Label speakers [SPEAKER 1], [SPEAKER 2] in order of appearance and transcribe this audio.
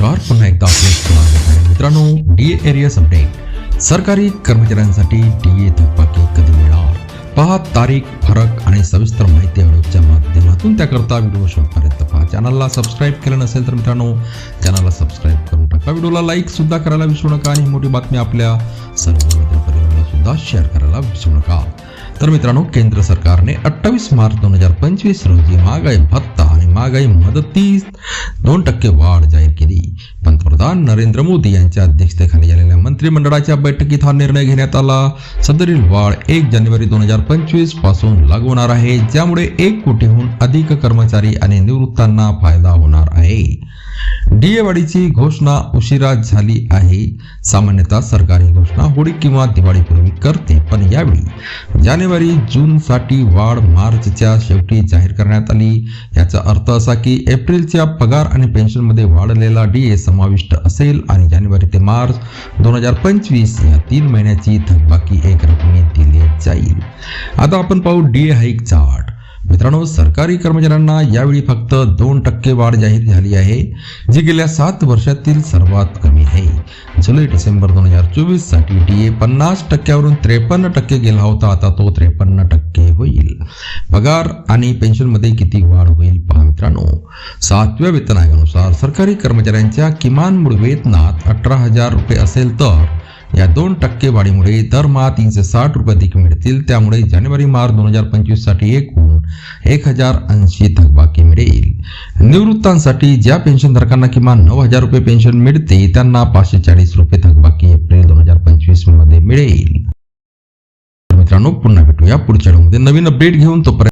[SPEAKER 1] नमस्कार पुन्हा एकदा आपले स्वागत आहे मित्रांनो डी एरियस अपडेट सरकारी कर्मचाऱ्यांसाठी डी ए थकबाकी कधी मिळणार? पहा तारीख फरक आणि सविस्तर माहिती अडूच्या माध्यमातून. त्याकरता व्हिडिओ शेवटपर्यंत पहा. चॅनलला सबस्क्राईब केलं नसेल तर मित्रांनो चॅनलला सबस्क्राईब करून टाका. व्हिडिओला लाईक सुद्धा करायला विसरू नका आणि मोठी बातमी आपल्या सर्व मित्रपरिवाराला सुद्धा शेअर करायला विसरू नका. तर मित्रांनो केंद्र सरकारने अठ्ठावीस मार्च दोन हजार पंचवीस रोजी महागाई भत्ता महागाई मदतीस दोन टक्के वाढ जाहीर केली. पंतप्रधान नरेंद्र मोदी यांच्या अध्यक्षतेखाली झालेल्या मंत्रिमंडळाच्या बैठकीत हा निर्णय घेण्यात आला. सदरील वाढ एक जानेवारी दोन हजार पंचवीसपासून लागू होणार आहे ज्यामुळे एक कोटीहून अधिक कर्मचारी आणि निवृत्तांना फायदा होणार आहे. डीए वाढीची घोषणा उशिरा झाली आहे. सामान्यतः सरकारी घोषणा होळी किंवा दिवाळीपूर्वी करते पण यावेळी जानेवारी जूनसाठी वाढ मार्चच्या शेवटी जाहीर करण्यात आली. याचा अर्थ असा की एप्रिलच्या पगार आणि पेन्शनमध्ये वाढलेला डीए समाविष्ट असेल आणि जानेवारी ते मार्च दोन हजार पंचवीस या तीन महिन्याची थकबाकी एक रकमे दिली जाईल. आता आपण पाहू डीए हाईक चार्ट. मित्रांनो सरकारी कर्मचाऱ्यांना यावेळी फक्त दोन टक्के वाढ जाहीर झाली आहे जी गेल्या सात वर्षातील सर्वात कमी आहे. जुलै डिसेंबर दोन हजार चोवीससाठी डी ए पन्नास टक्क्यावरून त्रेपन्न टक्के गेला होता आता तो त्रेपन्न टक्के होईल. पगार आणि पेन्शनमध्ये किती वाढ होईल पहा मित्रांनो. सातव्या वेतन आयोगानुसार सरकारी कर्मचाऱ्यांच्या किमान मूळ वेतनात अठरा हजार रुपये असेल तर या दोन टक्के वाढीमुळे दरमहा तीनशे साठ रुपये अधिक मिळतील. त्यामुळे जानेवारी मार्च दोन हजार पंचवीससाठी एकूण एक हजार ऐंशी थकबाकी मिळेल. निवृत्तांसाठी ज्या पेन्शनधारकांना किमान नऊ हजार रुपये पेन्शन मिळते त्यांना पाचशे चाळीस रुपये थकबाकी एप्रिल दोन हजार पंचवीसमध्ये मिळेल. मित्रांनो पुन्हा भेटूया पुढच्या नवीन अपडेट घेऊन तोपर्यंत